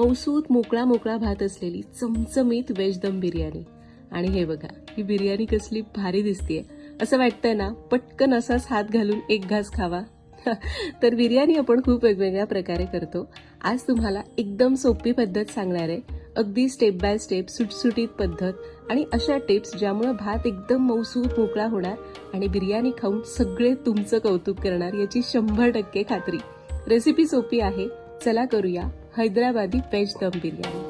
मौसूत मोकळा मोकळा भात असलेली चमचमीत वेज दम बिर्याणी. आणि हे बघा ही बिर्याणी कसली भारी दिसतीये. असं वाटतंय ना पटकन असाच हात घालून एक घास खावा. तर बिर्याणी आपण खूप वेगवेगळ्या प्रकारे करतो. आज तुम्हाला एकदम सोपी पद्धत सांगणार आहे अगदी स्टेप बाय स्टेप सुटसुटीत पद्धत आणि अशा टिप्स ज्यामुळे भात एकदम मौसूत मोकळा होणार आणि बिर्याणी खाऊन सगळे तुमचं कौतुक करणार याची शंभर टक्के खात्री. रेसिपी सोपी आहे चला करूया. हैदराबादी वेज दम बिर्याणी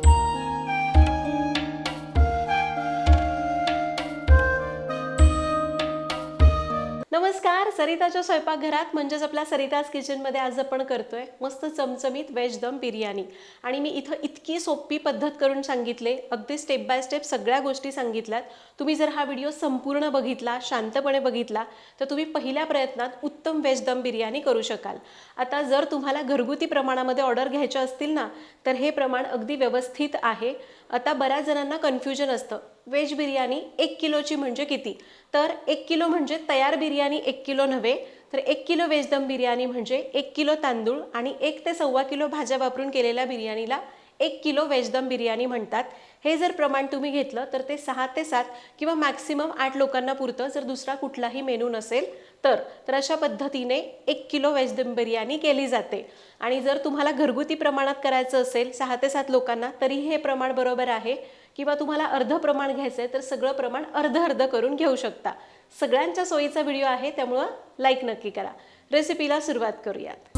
नमस्कार सरिताच्या स्वयंपाकघरात म्हणजेच आपल्या सरिताज किचनमध्ये आज आपण करतोय मस्त चमचमीत वेज दम बिर्याणी. आणि मी इथं इतकी सोपी पद्धत करून सांगितले अगदी स्टेप बाय स्टेप सगळ्या गोष्टी सांगितल्यात. तुम्ही जर हा व्हिडिओ संपूर्ण बघितला शांतपणे बघितला तर तुम्ही पहिल्या प्रयत्नात उत्तम वेज दम बिर्याणी करू शकाल. आता जर तुम्हाला घरगुती प्रमाणामध्ये ऑर्डर घ्यायच्या असतील ना तर हे प्रमाण अगदी व्यवस्थित आहे. आता बऱ्याच जणांना कन्फ्युजन असतं. व्हेज बिर्याणी एक किलोची म्हणजे किती? तर एक किलो म्हणजे तयार बिर्याणी एक किलो नव्हे तर एक किलो व्हेज दम बिर्याणी म्हणजे एक किलो तांदूळ आणि एक ते सव्वा किलो भाज्या वापरून केलेल्या बिर्याणीला एक किलो व्हेज दम बिर्याणी म्हणतात. हे जर प्रमाण तुम्ही घेतलं तर ते सहा ते सात किंवा मॅक्सिमम आठ लोकांना पुरतं. जर दुसरा कुठलाही मेनू नसेल तर तर अशा पद्धतीने एक किलो व्हेज दम बिर्याणी केली जाते. आणि जर तुम्हाला घरगुती प्रमाणात करायचं असेल सहा ते सात लोकांना तरी हे प्रमाण बरोबर आहे. किंवा तुम्हाला अर्ध प्रमाण घ्यायचं आहे तर सगळं प्रमाण अर्ध अर्ध करून घेऊ शकता. सगळ्यांच्या सोयीचा व्हिडिओ आहे त्यामुळं लाईक नक्की करा. रेसिपीला सुरुवात करूयात.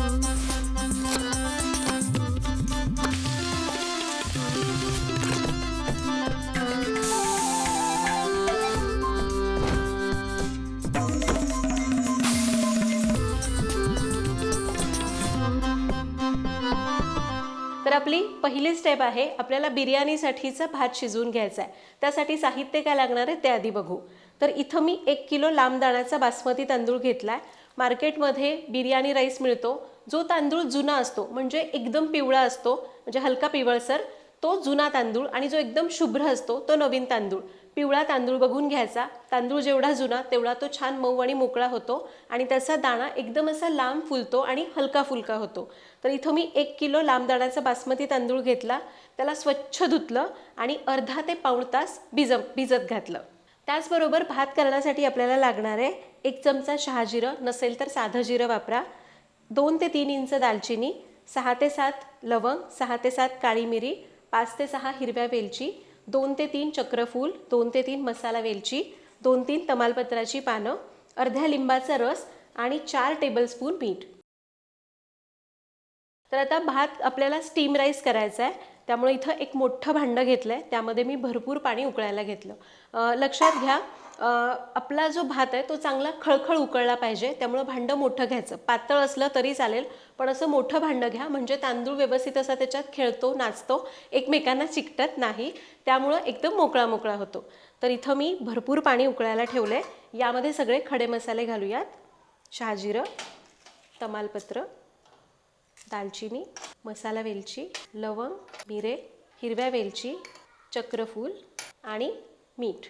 तर आपली पहिली स्टेप आहे आपल्याला बिर्याणीसाठीचा भात शिजवून घ्यायचा आहे त्यासाठी साहित्य काय लागणार आहे ते आधी बघू. तर इथं मी एक किलो लांब दाण्याचा बासमती तांदूळ घेतला आहे मार्केटमध्ये बिर्याणी राईस मिळतो. जो तांदूळ जुना असतो म्हणजे एकदम पिवळा असतो म्हणजे हलका पिवळसर तो जुना तांदूळ आणि जो एकदम शुभ्र असतो तो नवीन तांदूळ. पिवळा तांदूळ बघून घ्यायचा. तांदूळ जेवढा जुना तेवढा तो छान मऊ आणि मोकळा होतो. आणि त्याचा दाणा एकदम असा लांब फुलतो आणि हलका फुलका होतो. तर इथं मी एक किलो लांब दाण्याचा बासमती तांदूळ घेतला. त्याला स्वच्छ धुतलं आणि अर्धा ते पाऊण तास भिज भिजत घातलं. त्याचबरोबर भात करण्यासाठी आपल्याला लागणार आहे एक चमचा शहाजिरं. नसेल तर साधं जिरं वापरा. दोन ते तीन इंच दालचिनी सहा ते सात लवंग सहा ते सात काळी मिरी पाच ते सहा हिरव्या वेलची दोन ते तीन चक्रफूल दोन ते तीन मसाला वेलची दोन तीन तमालपत्राची पानं अर्ध्या लिंबाचा रस आणि चार टेबलस्पून मीठ. तर आता भात आपल्याला स्टीम राईस करायचा आहे. त्यामुळे इथं एक मोठं भांडं घेतलं आहे त्यामध्ये मी भरपूर पाणी उकळायला घेतलं. लक्षात घ्या आपला जो भात आहे तो चांगला खळखळ उकळला पाहिजे त्यामुळं भांडं मोठं घ्यायचं. पातळ असलं तरी चालेल पण असं मोठं भांडं घ्या म्हणजे तांदूळ व्यवस्थित असा त्याच्यात खेळतो नाचतो एकमेकांना चिकटत नाही त्यामुळं एकदम मोकळा मोकळा होतो. तर इथं मी भरपूर पाणी उकळायला ठेवलं आहे यामध्ये सगळे खडे मसाले घालूयात. शहाजिरं तमालपत्र दालचिनी मसाला वेलची लवंग मिरे हिरव्या वेलची चक्रफूल आणि मीठ.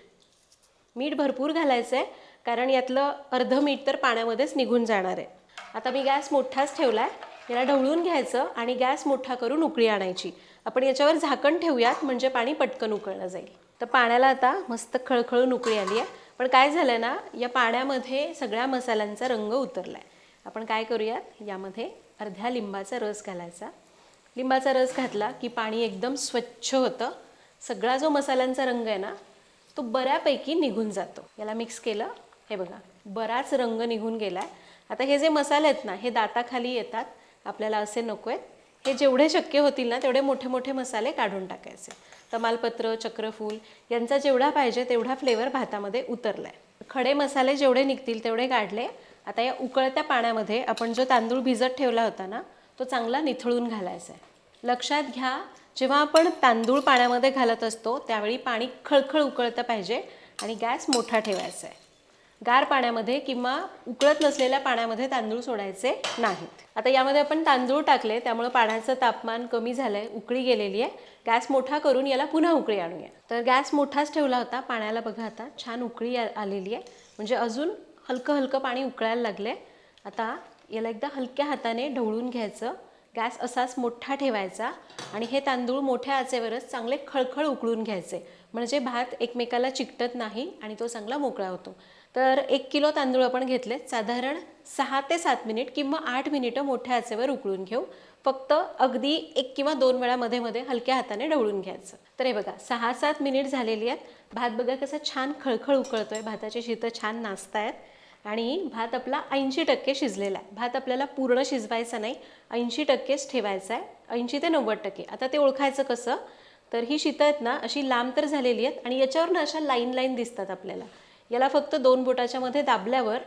मीठ भरपूर घालायचं आहे कारण यातलं अर्धं मीठ तर पाण्यामध्येच निघून जाणार आहे. आता मी गॅस मोठाच ठेवला आहे याला ढवळून घ्यायचं आणि गॅस मोठा करून उकळी आणायची. आपण याच्यावर झाकण ठेवूयात म्हणजे पाणी पटकन उकळलं जाईल. तर पाण्याला आता मस्त खळखळून उकळी आली आहे. पण काय झालं ना या पाण्यामध्ये सगळ्या मसाल्यांचा रंग उतरला आहे आपण काय करूयात यामध्ये अर्ध्या लिंबाचा रस घालायचा. लिंबाचा रस घातला की पाणी एकदम स्वच्छ होतं. सगळा जो मसाल्यांचा रंग आहे ना तो बऱ्यापैकी निघून जातो. याला मिक्स केलं. हे बघा बराच रंग निघून गेला आहे आता हे जे मसाले आहेत ना हे दाताखाली येतात. आपल्याला असे नको आहेत. हे जेवढे शक्य होतील ना तेवढे मोठे मोठे मसाले काढून टाकायचे. तमालपत्र चक्रफूल यांचा जेवढा पाहिजे तेवढा फ्लेवर भातामध्ये उतरला आहे खडे मसाले जेवढे निघतील तेवढे काढले. आता या उकळत्या पाण्यामध्ये आपण जो तांदूळ भिजत ठेवला होता ना तो चांगला निथळून घालायचा आहे. लक्षात घ्या जेव्हा आपण तांदूळ पाण्यामध्ये घालत असतो त्यावेळी पाणी खळखळ उकळतं पाहिजे आणि गॅस मोठा ठेवायचा आहे. गार पाण्यामध्ये किंवा उकळत नसलेल्या पाण्यामध्ये तांदूळ सोडायचे नाहीत. आता यामध्ये आपण तांदूळ टाकले त्यामुळे पाण्याचं तापमान कमी झालंय उकळी गेलेली आहे. गॅस मोठा करून याला पुन्हा उकळी आणूया. तर गॅस मोठाच ठेवला होता पाण्याला बघा आता छान उकळी आलेली आहे. म्हणजे अजून हलकं हलकं पाणी उकळायला लागले आता याला एकदा हलक्या हाताने ढवळून घ्यायचं. गॅस असाच मोठा ठेवायचा आणि हे तांदूळ मोठ्या आचेवरच चांगले खळखळ उकळून घ्यायचे. म्हणजे भात एकमेकाला चिकटत नाही आणि तो चांगला मोकळा होतो. तर एक किलो तांदूळ आपण घेतले. साधारण सहा ते सात मिनिट किंवा आठ मिनिटं मोठ्या आचेवर उकळून घेऊ. फक्त अगदी एक किंवा दोन वेळा मध्ये मध्ये हलक्या हाताने ढवळून घ्यायचं. तर हे बघा सहा सात मिनिट झालेली आहेत. भात बघा कसा छान खळखळ उकळतोय. भाताची शीतं छान नाचतायत. आणि भात आपला ऐंशी टक्के शिजलेला आहे. भात आपल्याला पूर्ण शिजवायचा नाही ऐंशी टक्केच ठेवायचा आहे. ऐंशी ते नव्वद टक्के. आता ते ओळखायचं कसं? तर ही शीतं आहेत ना अशी लांब तर झालेली आहेत आणि याच्यावर ना अशा लाईन लाईन दिसतात आपल्याला. याला फक्त दोन बोटाच्या मध्ये दाबल्यावर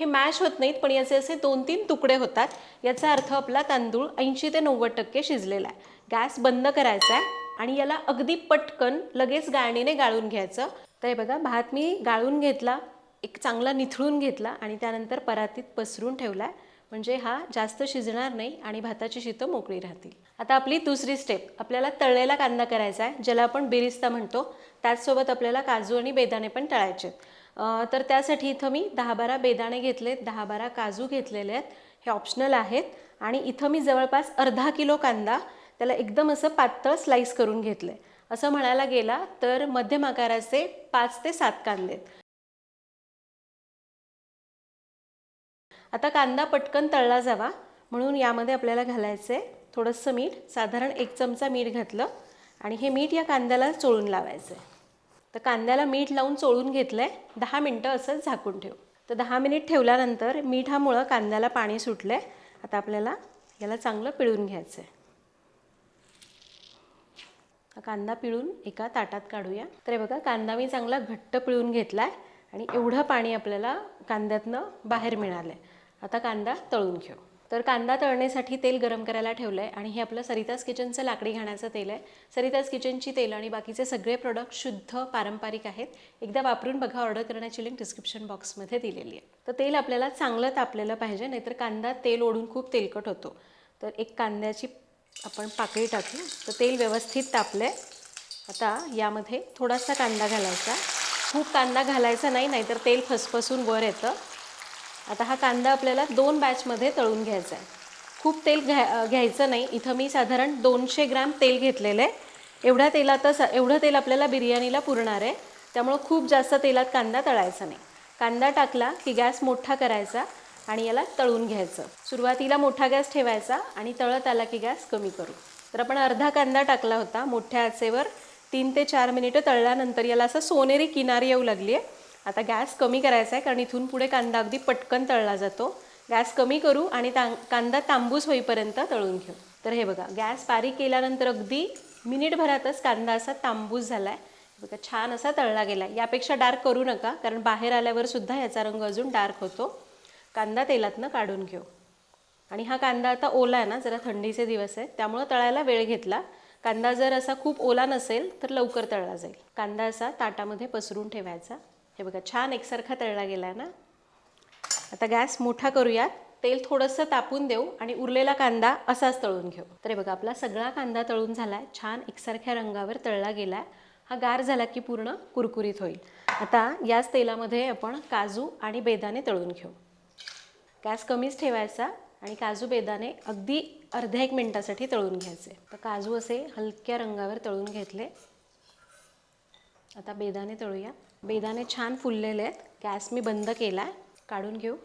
हे मॅश होत नाहीत पण याचे असे दोन तीन तुकडे होतात. याचा अर्थ आपला तांदूळ ऐंशी ते नव्वद टक्के शिजलेला आहे. गॅस बंद करायचा आहे आणि याला अगदी पटकन लगेच गाळणीने गाळून घ्यायचं. तर हे बघा भात मी गाळून घेतला. एक चांगला निथळून घेतला आणि त्यानंतर परातीत पसरून ठेवला. म्हणजे हा जास्त शिजणार नाही आणि भाताची शीतं मोकळी राहतील. आता आपली दुसरी स्टेप आपल्याला तळलेला कांदा करायचा आहे ज्याला आपण बिरिस्ता म्हणतो. त्याचसोबत आपल्याला काजू आणि बेदाणे पण तळायचे आहेत. तर त्यासाठी इथं मी दहा बारा बेदाणे घेतलेत दहा बारा काजू घेतलेले आहेत. हे ऑप्शनल आहेत. आणि इथं मी जवळपास अर्धा किलो कांदा त्याला एकदम असं पातळ स्लाईस करून घेतलं आहे असं म्हणायला गेला तर मध्यम आकाराचे पाच ते सात कांदे आता कांदा पटकन तळला जावा. म्हणून यामध्ये आपल्याला घालायचं आहे थोडंसं मीठ साधारण एक चमचा मीठ घातलं आणि हे मीठ या कांद्याला चोळून लावायचं आहे तर कांद्याला मीठ लावून चोळून घेतलं आहे दहा मिनटं असंच झाकून ठेव. तर दहा मिनिट ठेवल्यानंतर मिठामुळं कांद्याला पाणी सुटलं आहे आता आपल्याला याला चांगलं पिळून घ्यायचं आहे कांदा पिळून एका ताटात काढूया. तर हे बघा कांदा मी चांगला घट्ट पिळून घेतला आहे आणि एवढं पाणी आपल्याला कांद्यातनं बाहेर मिळालं आहे आता कांदा तळून घेऊ. तर कांदा तळण्यासाठी तेल गरम करायला ठेवलं आहे आणि हे आपलं सरिताज किचनचं लाकडी घाण्याचं तेल आहे. सरिताज किचनची तेल आणि बाकीचे सगळे प्रोडक्ट शुद्ध पारंपरिक आहेत. एकदा वापरून बघा ऑर्डर करण्याची लिंक डिस्क्रिप्शन बॉक्समध्ये दिलेली आहे. तर तेल आपल्याला चांगलं तापलेलं पाहिजे नाहीतर कांदा तेल ओढून खूप तेलकट होतो. तर एक कांद्याची आपण पाकळी टाकू. तर तेल व्यवस्थित तापलं आहे आता यामध्ये थोडासा कांदा घालायचा. खूप कांदा घालायचा नाही नाहीतर तेल फसफसून वर येतं. आता हा कांदा आपल्याला दोन बॅचमध्ये तळून घ्यायचा आहे. खूप तेल घ्या घ्यायचं नाही. इथं मी साधारण दोनशे ग्रॅम तेल घेतलेलं आहे. एवढ्या तेलातच एवढं तेल आपल्याला बिर्याणीला पुरणार आहे. त्यामुळं खूप जास्त तेलात कांदा तळायचा नाही. कांदा टाकला की गॅस मोठा करायचा आणि याला तळून घ्यायचं. सुरुवातीला मोठा गॅस ठेवायचा आणि तळत आला की गॅस कमी करू. तर आपण अर्धा कांदा टाकला होता मोठ्या आचेवर. तीन ते चार मिनिटं तळल्यानंतर याला असं सोनेरी किनारी येऊ लागली आहे आता गॅस कमी करायचा आहे कारण इथून पुढे कांदा अगदी पटकन तळला जातो. गॅस कमी करू आणि तां कांदा तांबूस होईपर्यंत तळून घेऊ. तर हे बघा गॅस बारीक केल्यानंतर अगदी मिनिटभरातच कांदा असा तांबूस झाला आहे बघा छान असा तळला गेला आहे यापेक्षा डार्क करू नका कारण बाहेर आल्यावर सुद्धा याचा रंग अजून डार्क होतो. कांदा तेलातनं काढून घेऊ. आणि हा कांदा आता ओला आहे ना जरा थंडीचे दिवस आहेत त्यामुळं तळायला वेळ घेतला. कांदा जर असा खूप ओला नसेल तर लवकर तळला जाईल. कांदा असा ताटामध्ये पसरून ठेवायचा. हे बघा छान एकसारखा तळला गेला आहे ना? आता गॅस मोठा करूयात. तेल थोडंसं तापून देऊ आणि उरलेला कांदा असाच तळून घेऊ. तर हे बघा आपला सगळा कांदा तळून झाला आहे छान एकसारख्या रंगावर तळला गेला आहे हा गार झाला की पूर्ण कुरकुरीत होईल. आता याच तेलामध्ये आपण काजू आणि बेदाने तळून घेऊ. गॅस कमीच ठेवायचा आणि काजू बेदाणे अगदी अर्ध्या एक मिनटासाठी तळून घ्यायचे. तर काजू असे हलक्या रंगावर तळून घेतले. आता बेदाणे तळूया. बेदाणे छान फुललेले आहेत. गॅस मी बंद केला आहे काढून घेऊ.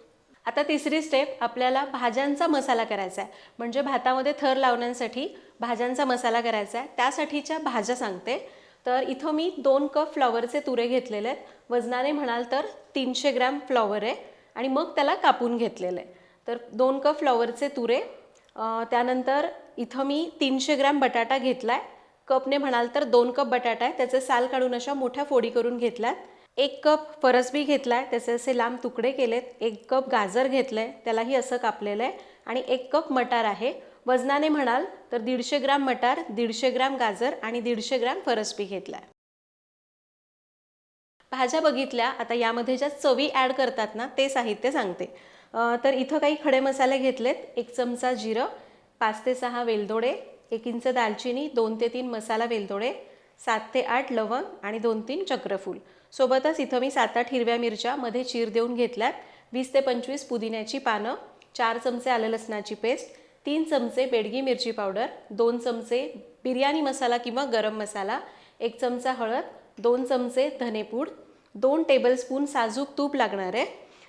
आता तिसरी स्टेप आपल्याला भाज्यांचा मसाला करायचा आहे म्हणजे भातामध्ये थर लावण्यासाठी भाज्यांचा मसाला करायचा आहे त्यासाठीच्या भाज्या सांगते. तर इथं मी दोन कप फ्लॉवरचे तुरे घेतलेले आहेत. वजनाने म्हणाल तर तीनशे ग्रॅम फ्लॉवर आहे. आणि मग त्याला कापून घेतलेलं आहे. तर दोन कप फ्लॉवरचे तुरे. त्यानंतर इथं मी तीनशे ग्रॅम बटाटा घेतला आहे कपने म्हणाल तर दोन कप बटाटा आहे. त्याचे साल काढून अशा मोठ्या फोडी करून घेतल्यात. एक कप फरसबी घेतला आहे त्याचे असे लांब तुकडे केलेत. एक कप गाजर घेतलं आहे त्यालाही असं कापलेलं आहे. आणि एक कप मटार आहे. वजनाने म्हणाल तर दीडशे ग्राम मटार दीडशे ग्राम गाजर आणि दीडशे ग्रॅम फरसबी घेतला आहे भाज्या बघितल्या. आता यामध्ये ज्या चवी ॲड करतात ना ते साहित्य सांगते. तर इथं काही खडे मसाले घेतलेत. एक चमचा जिरं पाच ते सहा वेलदोडे एक इंच दालचिनी दोन ते तीन मसाला वेलदोडे सात ते आठ लवंग आणि दोन तीन चक्रफूल. सोबतच इथं मी सात आठ हिरव्या मिरच्या मध्ये चीर देऊन घेतल्यात. वीस ते पंचवीस पुदिन्याची पानं चार चमचे आलं लसणाची पेस्ट तीन चमचे बेडगी मिरची पावडर दोन चमचे बिर्याणी मसाला किंवा गरम मसाला एक चमचा हळद दोन चमचे धनेपूड दोन टेबलस्पून साजूक तूप लागणार आहे.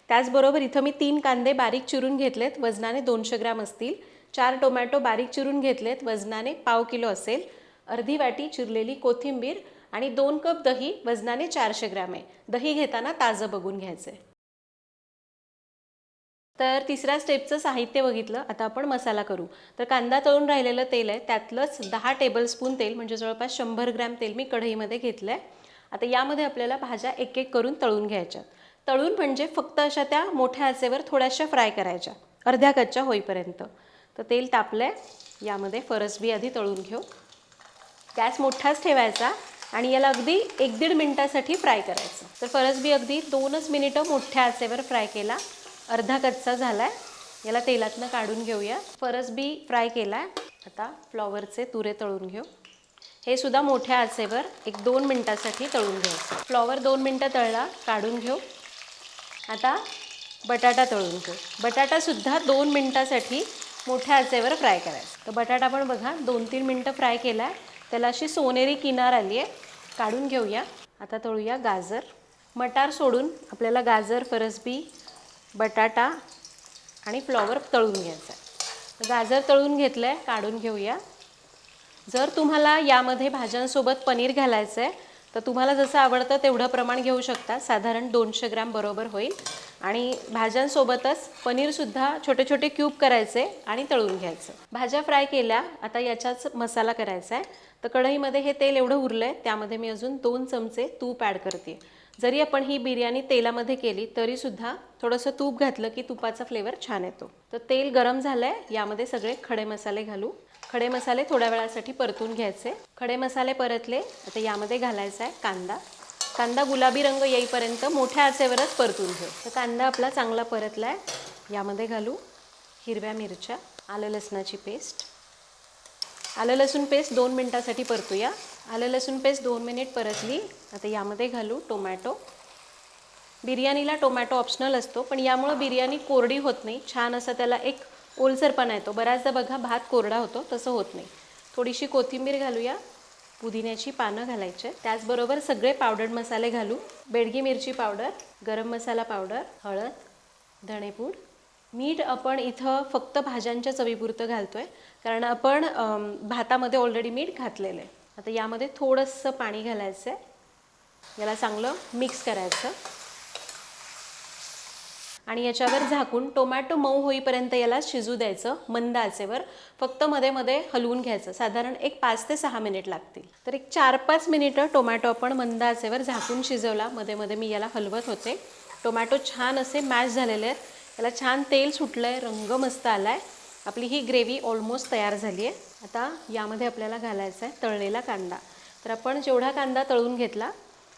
त्याचबरोबर इथं मी तीन कांदे बारीक चिरून घेतलेत. वजनाने दोनशे ग्राम असतील. चार टोमॅटो बारीक चिरून घेतलेत. वजनाने पाव किलो असेल. अर्धी वाटी चिरलेली कोथिंबीर आणि दोन कप दही. वजनाने चारशे ग्रॅम आहे. दही घेताना ताजं बघून घ्यायचं आहे तर तिसऱ्या स्टेपचं साहित्य बघितलं. आता आपण मसाला करू. तर कांदा तळून राहिलेलं तेल आहे. त्यातलंच दहा टेबलस्पून तेल म्हणजे जवळपास शंभर ग्रॅम तेल मी कढईमध्ये घेतलं आहे आता यामध्ये आपल्याला भाज्या एक एक करून तळून घ्यायच्या तळून म्हणजे फक्त अशा त्या मोठ्या आचेवर थोड्याशा फ्राय करायच्या. अर्ध्या कच्च्या होईपर्यंत. तर तेल तापलं आहे यामध्ये फरसबी आधी तळून घेऊ. गॅस मोठाच ठेवायचा आणि याला अगदी एक दीड मिनटासाठी फ्राय करायचं. तर फरसबी अगदी दोनच मिनिटं मोठ्या आचेवर फ्राय केला. अर्धा कच्चा झाला आहे याला तेलातनं काढून घेऊया. फरसबी फ्राय केला आहे आता फ्लॉवरचे तुरे तळून घेऊ. हे सुद्धा मोठ्या आचेवर एक दोन मिनटासाठी तळून घ्यायचं. फ्लॉवर दोन मिनटं तळला काढून घेऊ. आता बटाटा तळून घेऊ. बटाटासुद्धा दोन मिनटासाठी मोठ्या आचेवर फ्राय करायचं. तर बटाटा पण बघा दोन तीन मिनटं फ्राय केला आहे त्याला अशी सोनेरी किनार आली आहे. काढून घेऊया. आता तळूया गाजर. मटार सोडून आपल्याला गाजर फरसबी बटाटा आणि फ्लॉवर तळून घ्यायचा आहे गाजर तळून घेतलं आहे काढून घेऊया. जर तुम्हाला यामध्ये भाज्यांसोबत पनीर घालायचं आहे तर तुम्हाला जसं आवडतं तेवढं प्रमाण घेऊ शकता. साधारण दोनशे ग्रॅम बरोबर होईल. आणि भाज्यांसोबतच पनीरसुद्धा छोटे छोटे क्यूब करायचे आणि तळून घ्यायचं. भाज्या फ्राय केल्या आता याच्याच मसाला करायचा आहे. तर कढईमध्ये हे तेल एवढं उरलं आहे त्यामध्ये मी अजून दोन चमचे तूप ॲड करते. जरी आपण ही बिर्याणी तेलामध्ये केली तरीसुद्धा थोडंसं तूप घातलं की तुपाचा फ्लेवर छान येतो. तर तेल गरम झालं आहे यामध्ये सगळे खडे मसाले घालू. खडे मसाले थोड्या वेळासाठी परतून घ्यायचे. खडे मसाले परतले आता यामध्ये घालायचा आहे कांदा. कांदा गुलाबी रंग येईपर्यंत मोठ्या आचेवरच परतून घेऊ तर कांदा आपला चांगला परतला आहे यामध्ये घालू हिरव्या मिरच्या आलं लसणाची पेस्ट. आलं लसूण पेस्ट दोन मिनटासाठी परतूया. आलं लसूण पेस्ट दोन मिनिट परतली. आता यामध्ये घालू टोमॅटो. बिर्याणीला टोमॅटो ऑप्शनल असतो पण यामुळं बिर्याणी कोरडी होत नाही. छान असा त्याला एक ओलसरपणा येतो. बऱ्याचदा बघा भात कोरडा होतो तसं होत नाही. थोडीशी कोथिंबीर घालूया. पुदिन्याची पानं घालायचे. त्याचबरोबर सगळे पावडर मसाले घालू बेडगी मिरची पावडर गरम मसाला पावडर हळद धणेपूड. मीठ आपण इथं फक्त भाज्यांच्या चवीपुरतं घालतो आहे कारण आपण भातामध्ये ऑलरेडी मीठ घातलेलं आहे. आता यामध्ये थोडंसं पाणी घालायचं आहे याला चांगलं मिक्स करायचं. आणि याच्यावर झाकून टोमॅटो मऊ होईपर्यंत याला शिजू द्यायचं मंद आचेवर. फक्त मध्ये मध्ये हलवून घ्यायचं. साधारण एक पाच ते सहा मिनिट लागतील. तर एक चार पाच मिनिटं टोमॅटो आपण मंद आचेवर झाकून शिजवला. मध्ये मध्ये मी याला हलवत होते. टोमॅटो छान असे मॅश झालेले आहेत. याला छान तेल सुटलं आहे रंग मस्त आला आहे आपली ही ग्रेव्ही ऑलमोस्ट तयार झाली आहे. आता यामध्ये आपल्याला घालायचा आहे तळलेला कांदा. तर आपण जेवढा कांदा तळून घेतला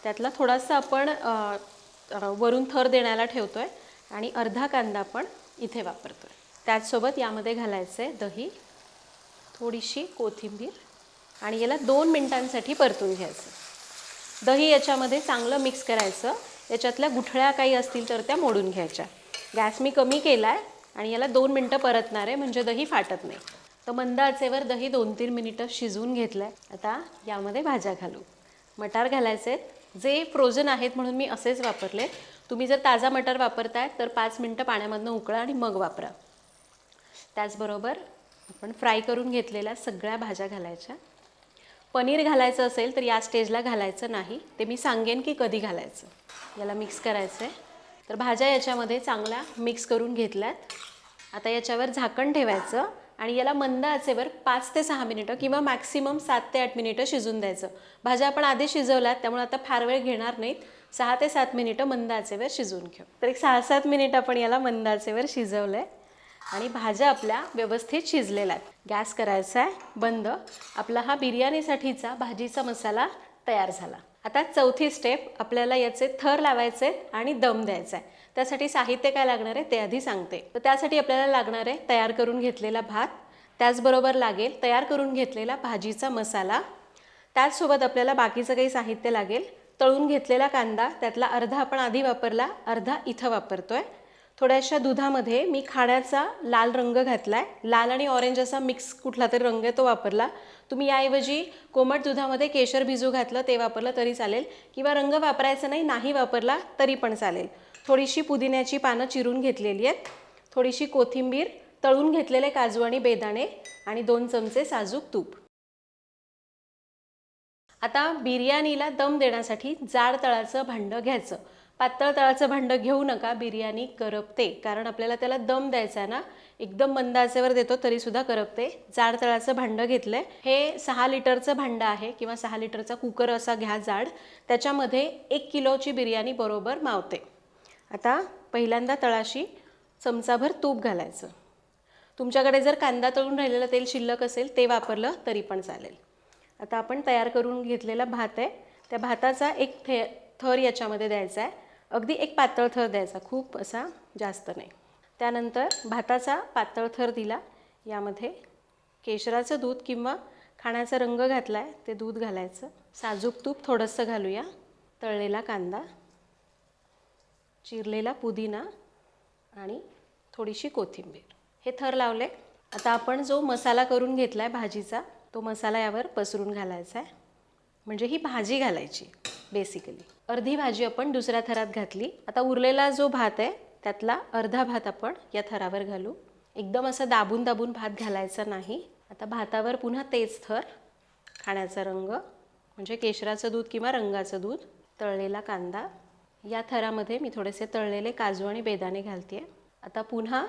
त्यातला थोडासा आपण वरून थर देण्याला ठेवतो आहे आणि अर्धा कांदा आपण इथे वापरतो आहे त्याचसोबत यामध्ये घालायचं आहे दही थोडीशी कोथिंबीर आणि याला दोन मिनटांसाठी परतून घ्यायचं. दही याच्यामध्ये चांगलं मिक्स करायचं. याच्यातल्या गुठळ्या काही असतील तर त्या मोडून घ्यायच्या. गॅस मी कमी केला आहे आणि याला दोन मिनटं परतणार आहे म्हणजे दही फाटत नाही. तर मंद आचेवर दही दोन तीन मिनिटं शिजवून घेतलं आहे आता यामध्ये भाज्या घालू. मटार घालायचे आहेत जे फ्रोझन आहेत म्हणून मी असेच वापरले तुम्ही जर ताजा मटार वापरताय तर पाच मिनटं पाण्यामधनं उकळा आणि मग वापरा. त्याचबरोबर आपण फ्राय करून घेतलेल्या सगळ्या भाज्या घालायच्या. पनीर घालायचं असेल तर या स्टेजला घालायचं नाही. ते मी सांगेन की कधी घालायचं. याला मिक्स करायचं आहे तर भाज्या याच्यामध्ये चांगल्या मिक्स करून घेतल्यात. आता याच्यावर झाकण ठेवायचं आणि याला मंद आचेवर पाच ते सहा मिनिटं किंवा मॅक्सिमम सात ते आठ मिनिटं शिजून द्यायचं. भाज्या आपण आधी शिजवल्यात त्यामुळे आता फार वेळ घेणार नाहीत. सहा ते सात मिनिटं मंद आचेवर शिजवून घेऊ. तर एक सहा सात मिनिट आपण याला मंद आचेवर शिजवलं आहे आणि भाज्या आपल्या व्यवस्थित शिजलेल्या आहेत. गॅस करायचा आहे बंद. आपला हा बिर्याणीसाठीचा भाजीचा मसाला तयार झाला. आता चौथी स्टेप आपल्याला याचे थर लावायचे आणि दम द्यायचा आहे. त्यासाठी साहित्य काय लागणार आहे ते आधी सांगते. तर त्यासाठी आपल्याला लागणार आहे तयार करून घेतलेला भात. त्याचबरोबर लागेल तयार करून घेतलेला भाजीचा मसाला. त्याचसोबत आपल्याला बाकीचं काही साहित्य लागेल. तळून घेतलेला कांदा त्यातला अर्धा आपण आधी वापरला अर्धा इथं वापरतो आहे थोड्याशा दुधामध्ये मी खाण्याचा लाल रंग घातला आहे लाल आणि ऑरेंज असा मिक्स कुठला तरी रंग आहे तो वापरला. तुम्ही याऐवजी कोमट दुधामध्ये केशर भिजू घातलं ते वापरलं तरी चालेल. किंवा रंग वापरायचा नाही नाही वापरला तरी पण चालेल. थोडीशी पुदिन्याची पानं चिरून घेतलेली आहेत. थोडीशी कोथिंबीर तळून घेतलेले काजू आणि बेदाणे आणि दोन चमचे साजूक तूप. आता बिर्याणीला दम देण्यासाठी जाड तळाचं भांडं घ्यायचं. पातळ तळाचं भांडं घेऊ नका बिर्याणी करपते. कारण आपल्याला त्याला दम द्यायचा आहे ना एकदम मंद आचेवर देतो तरीसुद्धा करपते. जाड तळाचं भांडं घेतलं आहे हे सहा लिटरचं भांडं आहे किंवा सहा लिटरचा कुकर असा घ्या जाड. त्याच्यामध्ये एक किलोची बिर्याणी बरोबर मावते. आता पहिल्यांदा तळाशी चमचाभर तूप घालायचं. तुमच्याकडे जर कांदा तळून राहिलेलं तेल शिल्लक असेल ते वापरलं तरी पण चालेल. आता आपण तयार करून घेतलेला भात आहे. त्या भाताचा एक थे थर याच्यामध्ये द्यायचा आहे. अगदी एक पातळ थर द्यायचा खूप असा जास्त नाही. त्यानंतर भाताचा पातळ थर दिला. यामध्ये केशराचं दूध किंवा खाण्याचा रंग घातला आहे ते दूध घालायचं. साजूक तूप थोडंसं घालूया. तळलेला कांदा चिरलेला पुदिना आणि थोडीशी कोथिंबीर. हे थर लावले. आता आपण जो मसाला करून घेतला आहे भाजीचा तो मसाला यावर पसरून घालायचा आहे. म्हणजे ही भाजी घालायची बेसिकली अर्धी भाजी आपण दुसऱ्या थरात घातली. आता उरलेला जो भात आहे त्यातला अर्धा भात आपण या थरावर घालू. एकदम असं दाबून दाबून भात घालायचा नाही. आता भातावर पुन्हा तेच थर खाण्याचा रंग म्हणजे केशराचं दूध किंवा रंगाचं दूध तळलेला कांदा. या थरामध्ये मी थोडेसे तळलेले काजू आणि बेदाणे घालते आता पुन्हा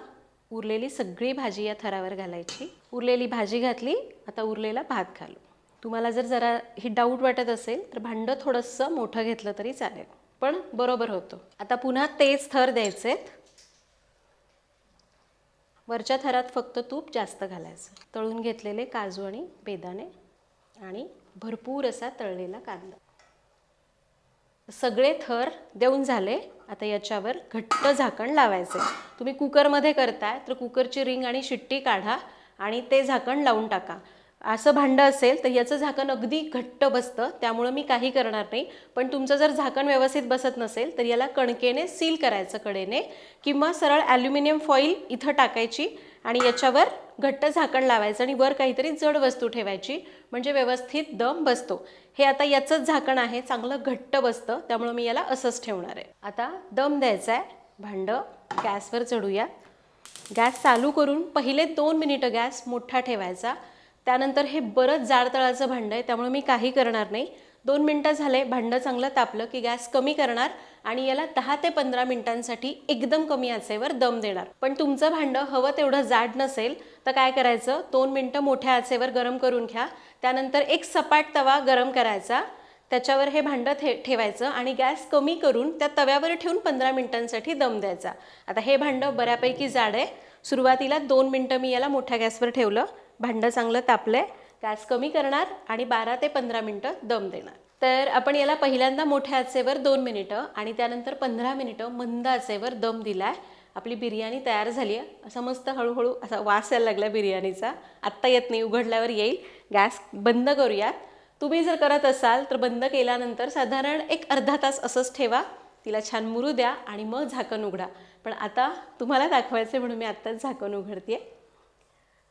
उरलेली सगळी भाजी या थरावर घालायची. उरलेली भाजी घातली आता उरलेला भात घालू. तुम्हाला जर जरा ही डाऊट वाटत असेल तर भांडं थोडंसं मोठं घेतलं तरी चालेल. पण बरोबर होतं. आता पुन्हा तेच थर द्यायचेत वरच्या थरात फक्त तूप जास्त घालायचं. तळून घेतलेले काजू आणि बेदाणे आणि भरपूर असा तळलेला कांदा. सगळे थर देऊन झाले. आता याच्यावर घट्ट झाकण लावायचे. तुम्ही कुकरमध्ये करताय तर कुकरची रिंग आणि शिट्टी काढा. आणि ते झाकण लावून टाका. असं भांडं असेल तर याचं झाकण अगदी घट्ट बसतं त्यामुळं मी काही करणार नाही. पण तुमचं जर झाकण व्यवस्थित बसत नसेल तर याला कणकेने सील करायचं कडेने किंवा सरळ ॲल्युमिनियम फॉईल इथं टाकायची आणि याच्यावर घट्ट झाकण लावायचं आणि वर काहीतरी जड वस्तू ठेवायची. म्हणजे व्यवस्थित दम बसतो. हे आता याचंच झाकण आहे चांगलं घट्ट बसतं त्यामुळं मी याला असंच ठेवणार आहे. आता दम द्यायचा आहे. भांडं गॅसवर चढूया. गॅस चालू करून पहिले दोन मिनिटं गॅस मोठा ठेवायचा. त्यानंतर हे बरंच जाड तळाचं भांडं आहे त्यामुळे मी काही करणार नाही. दोन मिनटं झाले भांडं चांगलं तापलं की गॅस कमी करणार आणि याला दहा ते पंधरा मिनिटांसाठी एकदम कमी आचेवर दम देणार. पण तुमचं भांडं हवं तेवढं जाड नसेल तर काय करायचं? दोन मिनटं मोठ्या आचेवर गरम करून घ्या. त्यानंतर एक सपाट तवा गरम करायचा. त्याच्यावर हे भांडं थे ठेवायचं आणि गॅस कमी करून त्या तव्यावर ठेवून पंधरा मिनिटांसाठी दम द्यायचा. आता हे भांडं बऱ्यापैकी जाड आहे. सुरुवातीला दोन मिनटं मी याला मोठ्या गॅसवर ठेवलं. भांडं चांगलं तापलं आहे गॅस कमी करणार आणि बारा ते पंधरा मिनटं दम देणार. तर आपण याला पहिल्यांदा मोठ्या आचेवर दोन मिनिटं आणि त्यानंतर पंधरा मिनिटं मंद आचेवर दम दिला आहे आपली बिर्याणी तयार झाली आहे. असं मस्त हळूहळू असा वास यायला लागला बिर्याणीचा. आत्ता येत नाही उघडल्यावर येईल. गॅस बंद करूयात. तुम्ही जर करत असाल तर बंद केल्यानंतर साधारण एक अर्धा तास असंच ठेवा. तिला छान मुरू द्या आणि मग झाकण उघडा. पण आता तुम्हाला दाखवायचं म्हणून मी आत्ताच झाकण उघडते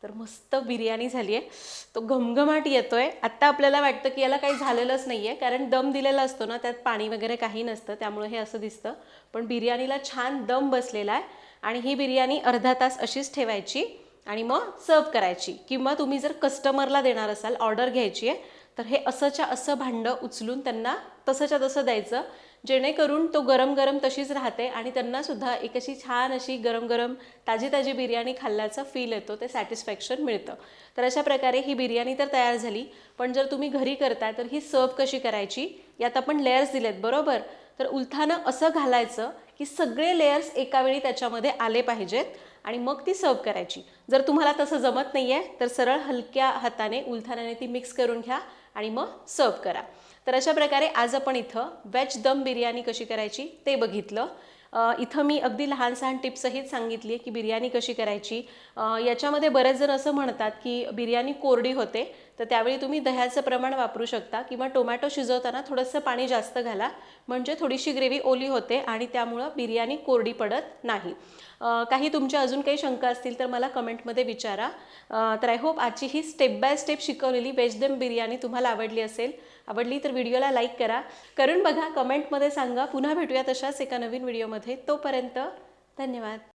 तर मस्त बिर्याणी झाली आहे तो घमघमाट येतो आहे आत्ता आपल्याला वाटतं की याला काही झालेलंच नाही आहे कारण दम दिलेला असतो ना त्यात पाणी वगैरे काही नसतं. त्यामुळे हे असं दिसतं. पण बिर्याणीला छान दम बसलेला आहे. आणि ही बिर्याणी अर्धा तास अशीच ठेवायची आणि मग सर्व करायची. किंवा तुम्ही जर कस्टमरला देणार असाल ऑर्डर घ्यायची आहे तर हे असंच्या असं भांडं उचलून त्यांना तसंच्या तसं द्यायचं जेणेकरून तो गरम गरम तशीच राहते आणि त्यांनासुद्धा एक अशी छान अशी गरम गरम ताजी ताजी बिर्याणी खाल्ल्याचा फील येतो ते सॅटिस्फॅक्शन मिळतं. तर अशा प्रकारे ही बिर्याणी तर तयार झाली पण जर तुम्ही घरी करताय तर ही सर्व कशी करायची यात आपण लेअर्स दिलेत बरोबर? तर उलथानं असं घालायचं की सगळे लेयर्स एका वेळी त्याच्यामध्ये आले पाहिजेत आणि मग ती सर्व करायची. जर तुम्हाला तसं जमत नाही आहे तर सरळ हलक्या हाताने उलथानाने ती मिक्स करून घ्या. आणि मग सर्व करा. तर अशा प्रकारे आज आपण इथं वेज दम बिर्याणी कशी करायची ते बघितलं. इथं मी अगदी लहान सहान टिप्ससहित सांगितली आहे की बिर्याणी कशी करायची. याच्यामध्ये बरेच जण असं म्हणतात की बिर्याणी कोरडी होते तर त्यावेळी तुम्ही दह्याचं प्रमाण वापरू शकता किंवा टोमॅटो शिजवताना थोडंसं पाणी जास्त घाला म्हणजे थोडीशी ग्रेव्ही ओली होते आणि त्यामुळं बिर्याणी कोरडी पडत नाही. काही तुमच्या अजून काही शंका असतील तर मला कमेंटमध्ये विचारा. तर आय होप आजची ही स्टेप बाय स्टेप शिकवलेली वेज दम बिर्याणी तुम्हाला आवडली असेल. आवडली तर व्हिडिओला लाईक करा. करून बघा कमेंटमध्ये सांगा. पुन्हा भेटूया तशाच एका नवीन व्हिडिओमध्ये. तोपर्यंत धन्यवाद.